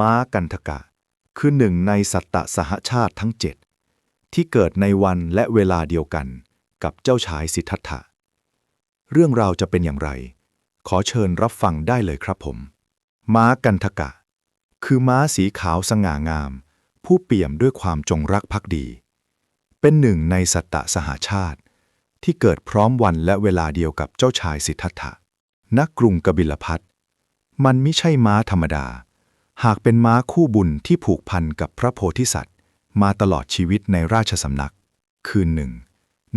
ม้ากันทกะ คือหนึ่งในสัตตสหชาติทั้งเจ็ดที่เกิดในวันและเวลาเดียวกันกับเจ้าชายสิทธัตถะ เรื่องราวจะเป็นอย่างไร ขอเชิญรับฟังได้เลยครับผม ม้ากันทกะ คือม้าสีขาวสง่างาม ผู้เปี่ยมด้วยความจงรักภักดี เป็นหนึ่งในสัตตสหชาติ ที่เกิดพร้อมวันและเวลาเดียวกับเจ้าชายสิทธัตถะณกรุงกบิลพัทมันไม่ใช่ม้าธรรมดา หากเป็นม้าคู่บุญที่ผูกพันกับพระโพธิสัตว์ มาตลอดชีวิตในราชสำนัก คืนหนึ่ง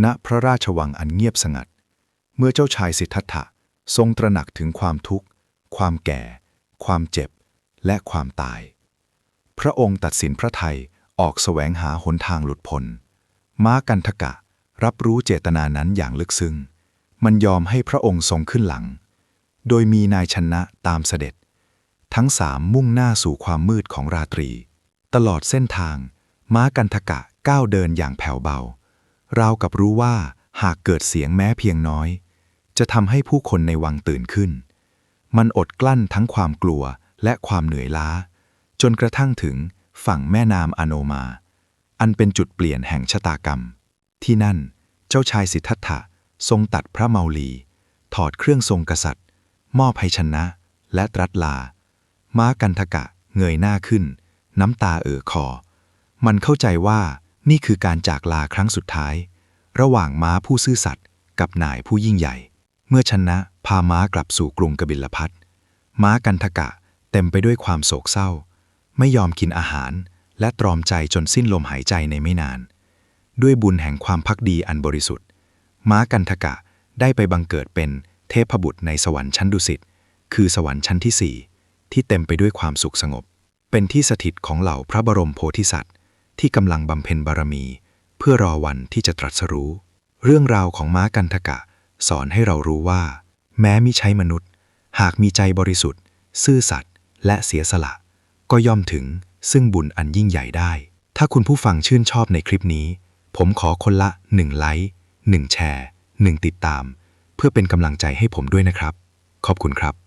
ณพระราชวังอันเงียบสงัด เมื่อเจ้าชายสิทธัตถะทรงตระหนักถึงความทุกข์ ความแก่ ความเจ็บ และความตาย พระองค์ตัดสินพระไทยออกแสวงหาหนทางหลุดพ้นม้ากันทกะรับรู้เจตนานั้นอย่างลึกซึ้ง มันยอมให้พระองค์ทรงขึ้นหลัง โดยมีนายชนะตามเสด็จ ทั้งสามมุ่งหน้าสู่ความมืดของราตรี ตลอดเส้นทาง ม้ากันทกะก้าวเดินอย่างแผ่วเบา ราวกับรู้ว่าหากเกิดเสียงแม้เพียงน้อย จะทำให้ผู้คนในวังตื่นขึ้น มันอดกลั้นทั้งความกลัวและความเหนื่อยล้า จนกระทั่งถึงฝั่งแม่น้ำอโนมา อันเป็นจุดเปลี่ยนแห่งชะตากรรม ที่นั่นเจ้าชายสิทธัตถะทรงตัดพระเมาลี ถอดเครื่องทรงกษัตริย์ มอบให้ชนะ และตรัสลา ม้ากันทกะเงยหน้าขึ้น น้ำตาเอ่อคอ มันเข้าใจว่านี่คือการจากลาครั้งสุดท้าย ระหว่างม้าผู้ซื่อสัตย์กับนายผู้ยิ่งใหญ่ เมื่อชนะพาม้ากลับสู่กรุงกบิลพัทม้ากันทกะเต็มไปด้วยความโศกเศร้า ไม่ยอมกินอาหาร และตรอมใจจนสิ้นลมหายใจในไม่นาน ด้วยบุญแห่งความพักดีอันบริสุทธิ์ ม้ากันทกะได้ไปบังเกิดเป็นเทพบุตรในสวรรค์ชั้นดุสิตคือสวรรค์ชั้นที่สี่ ที่เต็มไปด้วยความสุขสงบ เป็นที่สถิตของเหล่าพระบรมโพธิสัตว์ ที่กำลังบำเพ็ญบารมี เพื่อรอวันที่จะตรัสรู้ เรื่องราวของม้ากันทกะ สอนให้เรารู้ว่า แม้มิใช่มนุษย์ หากมีใจบริสุทธิ์ ซื่อสัตย์และเสียสละ ก็ย่อมถึงซึ่งบุญอันยิ่งใหญ่ได้ ถ้าคุณผู้ฟังชื่นชอบในคลิปนี้ ผมขอคนละ1ไลค์1แชร์1ติดตาม เพื่อเป็นกำลังใจให้ผมด้วยนะครับ ขอบคุณครับ